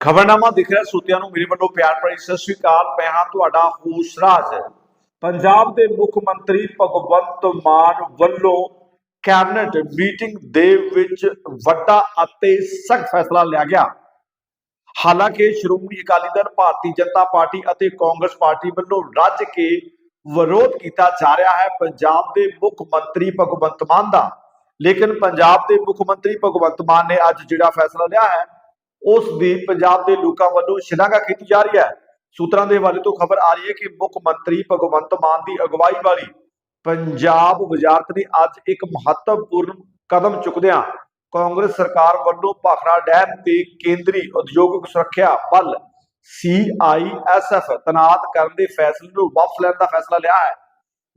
ਖਬਰਨਾਮਾ ਦਿਖ ਰਿਹਾ ਸੂਤਿਆਂ ਨੂੰ, ਮੇਰੇ ਵੱਲੋਂ ਪਿਆਰ ਭਰੀ ਸਤਿ ਸ੍ਰੀ ਅਕਾਲ, ਮੈਂ ਹਾਂ ਤੁਹਾਡਾ ਹੋਸ਼ ਰਾਜ। ਪੰਜਾਬ ਦੇ ਮੁੱਖ ਮੰਤਰੀ ਭਗਵੰਤ ਮਾਨ ਵੱਲੋਂ ਕੈਬਨਿਟ ਮੀਟਿੰਗ ਦੇ ਵਿੱਚ ਵੱਡਾ ਅਤੇ ਸਖਤ ਫੈਸਲਾ ਲਿਆ ਗਿਆ। ਹਾਲਾਂਕਿ ਸ਼੍ਰੋਮਣੀ ਅਕਾਲੀ ਦਲ, ਭਾਰਤੀ ਜਨਤਾ ਪਾਰਟੀ ਅਤੇ ਕਾਂਗਰਸ ਪਾਰਟੀ ਵੱਲੋਂ ਰੱਜ ਕੇ ਵਿਰੋਧ ਕੀਤਾ ਜਾ ਰਿਹਾ ਹੈ ਪੰਜਾਬ ਦੇ ਮੁੱਖ ਮੰਤਰੀ ਭਗਵੰਤ ਮਾਨ ਦਾ। ਲੇਕਿਨ ਪੰਜਾਬ ਦੇ ਮੁੱਖ ਮੰਤਰੀ ਭਗਵੰਤ ਮਾਨ ਨੇ ਅੱਜ ਜਿਹੜਾ ਫੈਸਲਾ ਲਿਆ ਹੈ ਉਸ ਦੀ ਪੰਜਾਬ ਦੇ ਲੋਕਾਂ ਵੱਲੋਂ ਸ਼ਲਾਘਾ ਕੀਤੀ ਜਾ ਰਹੀ ਹੈ। ਸੂਤਰਾਂ ਦੇ ਹਵਾਲੇ ਤੋਂ ਖਬਰ ਆ ਰਹੀ ਹੈ ਕਿ ਮੁੱਖ ਮੰਤਰੀ ਭਗਵੰਤ ਮਾਨ ਦੀ ਅਗਵਾਈ ਵਾਲੀ ਪੰਜਾਬ ਵਜ਼ਾਰਤ ਨੇ ਅੱਜ ਇੱਕ ਮਹੱਤਵਪੂਰਨ ਕਦਮ ਚੁੱਕਦਿਆਂ ਕਾਂਗਰਸ ਸਰਕਾਰ ਵੱਲੋਂ ਭਾਖੜਾ ਡੈਮ ਤੇ ਕੇਂਦਰੀ ਉਦਯੋਗਿਕ ਸੁਰੱਖਿਆ ਬਲ CISF ਤੈਨਾਤ ਕਰਨ ਦੇ ਫੈਸਲੇ ਨੂੰ ਵਾਪਸ ਲੈਣ ਦਾ ਫੈਸਲਾ ਲਿਆ ਹੈ।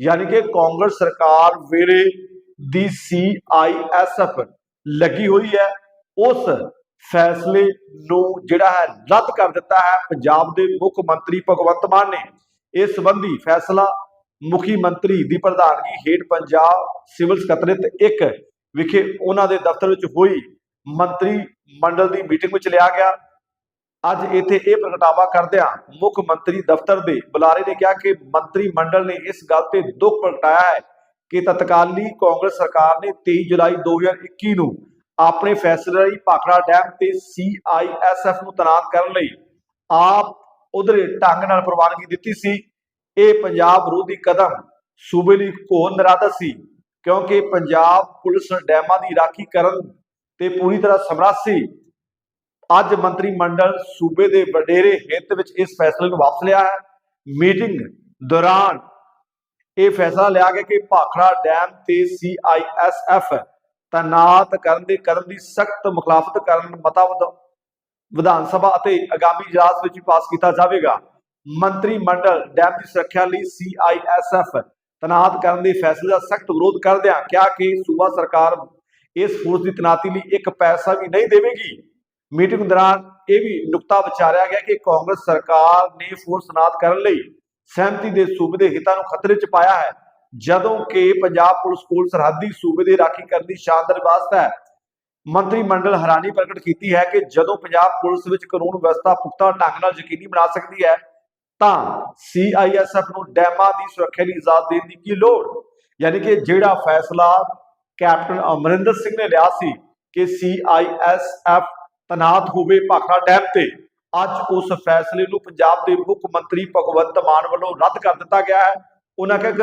ਯਾਨੀ ਕਿ ਕਾਂਗਰਸ ਸਰਕਾਰ ਵੇਲੇ ਦੀ CISF ਲੱਗੀ ਹੋਈ ਹੈ। ਉਸ ਫੈਸਲੇ ਨੂੰ ਜਿਹੜਾ ਹੈ ਰੱਦ ਕਰ ਦਿੱਤਾ ਹੈ। ਪੰਜਾਬ ਦੇ ਮੁੱਖ ਮੰਤਰੀ ਭਗਵੰਤ ਮਾਨ ਨੇ ਇਸ ਸੰਬੰਧੀ ਫੈਸਲਾ ਮੁਖੀ ਮੰਤਰੀ ਦੀ ਪ੍ਰਧਾਨਗੀ ਹੇਠ ਪੰਜਾਬ ਸਿਵਲ ਸਕੱਤਰੇਤ 1 ਵਿਖੇ ਉਹਨਾਂ ਦੇ ਦਫ਼ਤਰ ਵਿੱਚ ਹੋਈ ਮੰਤਰੀ ਮੰਡਲ ਦੀ ਮੀਟਿੰਗ ਵਿੱਚ ਲਿਆ ਗਿਆ। ਅੱਜ ਇੱਥੇ ਇਹ ਪ੍ਰਗਟਾਵਾ ਕਰਦਿਆਂ ਮੁੱਖ ਮੰਤਰੀ ਦਫ਼ਤਰ ਦੇ ਬੁਲਾਰੇ ਨੇ ਕਿਹਾ ਕਿ ਮੰਤਰੀ ਮੰਡਲ ਨੇ ਇਸ ਗੱਲ ਤੇ ਦੁੱਖ ਪ੍ਰਗਟਾਇਆ ਹੈ ਕਿ ਤਤਕਾਲੀ ਕਾਂਗਰਸ ਸਰਕਾਰ ਨੇ 23 ਜੁਲਾਈ 2021 ਨੂੰ ਆਪਣੇ ਫੈਸਲੇ ਲਈ ਭਾਖੜਾ ਡੈਮ ਤੇ CISF ਨੂੰ ਤੈਨਾਤ ਕਰਨ ਲਈ ਆਪ ਉਧਰੇ ਢੰਗ ਨਾਲ ਪ੍ਰਵਾਨਗੀ ਦਿੱਤੀ ਸੀ। ਇਹ ਪੰਜਾਬ ਵਿਰੋਧੀ ਕਦਮ ਸੂਬੇ ਲਈ ਘੋਰ ਨਰਾਦਤ ਸੀ ਕਿਉਂਕਿ ਪੰਜਾਬ ਪੁਲਿਸ ਡੈਮਾਂ ਦੀ ਰਾਖੀ ਕਰਨ ਤੇ ਪੂਰੀ ਤਰ੍ਹਾਂ ਸਮਰੱਥ ਸੀ। ਅੱਜ ਮੰਤਰੀ ਮੰਡਲ ਸੂਬੇ ਦੇ ਵਡੇਰੇ ਹਿੱਤ ਵਿੱਚ ਇਸ ਫੈਸਲੇ ਨੂੰ ਵਾਪਸ ਲਿਆ ਹੈ। ਮੀਟਿੰਗ ਦੌਰਾਨ ਇਹ ਫੈਸਲਾ ਲਿਆ ਗਿਆ ਕਿ ਭਾਖੜਾ ਡੈਮ ਤੇ CISF ਤੈਨਾਤ ਕਰਨ ਦੇ ਕਦਮ ਦੀ ਸਖਤ ਮੁਖਾਲਫਤ ਕਰਨ, ਮਤਾ ਵਿਧ- ਵਿਧਾਨ ਸਭਾ ਅਤੇ ਆਗਾਮੀ ਇਜਲਾਸ ਵਿੱਚ ਪਾਸ ਕੀਤਾ ਜਾਵੇਗਾ। ਮੰਤਰੀ ਮੰਡਲ, ਡੈਮ ਦੀ ਸੁਰੱਖਿਆ ਲਈ CISF ਤੈਨਾਤ ਕਰਨ ਦੇ ਫੈਸਲੇ ਦਾ ਸਖਤ ਵਿਰੋਧ ਕਰਦਿਆਂ ਕਿਹਾ ਕਿ ਸੂਬਾ ਸਰਕਾਰ ਇਸ ਫੋਰਸ ਦੀ ਤੈਨਾਤੀ ਲਈ ਇੱਕ ਪੈਸਾ ਵੀ ਨਹੀਂ ਦੇਵੇਗੀ। ਮੀਟਿੰਗ ਦੌਰਾਨ ਇਹ ਵੀ ਨੁਕਤਾ ਵਿਚਾਰਿਆ ਗਿਆ ਕਿ ਕਾਂਗਰਸ ਸਰਕਾਰ ਨੇ ਫੋਰਸ ਤੈਨਾਤ ਕਰਨ ਲਈ ਸਹਿਮਤੀ ਦੇ ਸੂਬੇ ਦੇ ਹਿੱਤਾਂ ਨੂੰ ਖਤਰੇ 'ਚ ਪਾਇਆ ਹੈ। ਜਦੋਂ ਕਿ ਪੰਜਾਬ ਪੁਲਿਸ ਕੋਲ ਸਰਹੱਦੀ ਸੂਬੇ ਦੀ ਰਾਖੀ ਕਰਨ ਦੀ ਸ਼ਾਨਦਾਰ ਵਿਵਸਥਾ ਹੈ, ਮੰਤਰੀ ਮੰਡਲ ਹੈਰਾਨੀ ਪ੍ਰਗਟ ਕੀਤੀ ਹੈ ਕਿ ਜਦੋਂ ਪੰਜਾਬ ਪੁਲਿਸ ਵਿੱਚ ਕਾਨੂੰਨ ਵਿਵਸਥਾ ਪੁਖਤਾ ਢੰਗ ਨਾਲ ਯਕੀਨੀ ਬਣਾ ਸਕਦੀ ਹੈ, ਤਾਂ CISF ਨੂੰ ਡੈਮਾਂ ਦੀ ਸੁਰੱਖਿਆ ਲਈ ਇਜਾਜ਼ਤ ਦੇਣ ਦੀ ਕੀ ਲੋੜ? ਯਾਨੀ ਕਿ ਜਿਹੜਾ ਫੈਸਲਾ ਕੈਪਟਨ ਅਮਰਿੰਦਰ ਸਿੰਘ ਨੇ ਲਿਆ ਸੀ ਕਿ CISF ਤੈਨਾਤ ਹੋਵੇ ਭਾਖੜਾ ਡੈਮ ਤੇ, ਅੱਜ ਉਸ ਫੈਸਲੇ ਨੂੰ ਪੰਜਾਬ ਦੇ ਮੁੱਖ ਮੰਤਰੀ ਭਗਵੰਤ ਮਾਨ ਵੱਲੋਂ ਰੱਦ ਕਰ ਦਿੱਤਾ ਗਿਆ ਹੈ। ਉਹਨਾਂ ਕਿਹਾ ਕਿ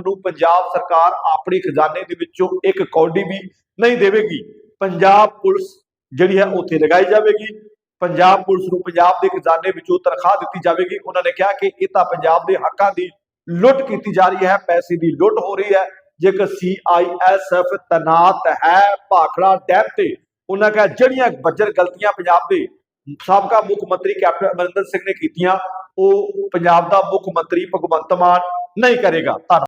ਨੂੰ ਪੰਜਾਬ ਸਰਕਾਰ ਆਪਣੇ ਖਜ਼ਾਨੇ ਦੇ ਵਿੱਚੋਂ ਇੱਕ ਕੌਡੀ ਵੀ ਨਹੀਂ ਦੇਵੇਗੀ। ਪੰਜਾਬ ਪੁਲਿਸ ਜਿਹੜੀ ਹੈ ਉੱਥੇ ਲਗਾਈ ਜਾਵੇਗੀ। ਪੰਜਾਬ ਪੁਲਿਸ ਨੂੰ ਪੰਜਾਬ ਦੇ ਖਜ਼ਾਨੇ ਵਿੱਚੋਂ ਤਨਖਾਹ ਦਿੱਤੀ ਜਾਵੇਗੀ। ਉਹਨਾਂ ਨੇ ਕਿਹਾ ਕਿ ਇਹ ਤਾਂ ਪੰਜਾਬ ਦੇ ਹੱਕਾਂ ਦੀ ਲੁੱਟ ਕੀਤੀ ਜਾ ਰਹੀ ਹੈ, ਪੈਸੇ ਦੀ ਲੁੱਟ ਹੋ ਰਹੀ ਹੈ। ਜੇਕਰ CISF ਤੈਨਾਤ ਹੈ ਭਾਖੜਾ ਡੈਮ ਤੇ, ਉਹਨਾਂ ਕਿਹਾ ਜਿਹੜੀਆਂ ਬੱਜਰ ਗਲਤੀਆਂ ਪੰਜਾਬ ਦੇ ਸਾਬਕਾ ਮੁੱਖ ਮੰਤਰੀ ਕੈਪਟਨ ਅਮਰਿੰਦਰ ਸਿੰਘ ਨੇ ਕੀਤੀਆਂ, ਉਹ ਪੰਜਾਬ ਦਾ ਮੁੱਖ ਮੰਤਰੀ ਭਗਵੰਤ ਮਾਨ ਨਹੀਂ ਕਰੇਗਾ। ਧੰਨਵਾਦ।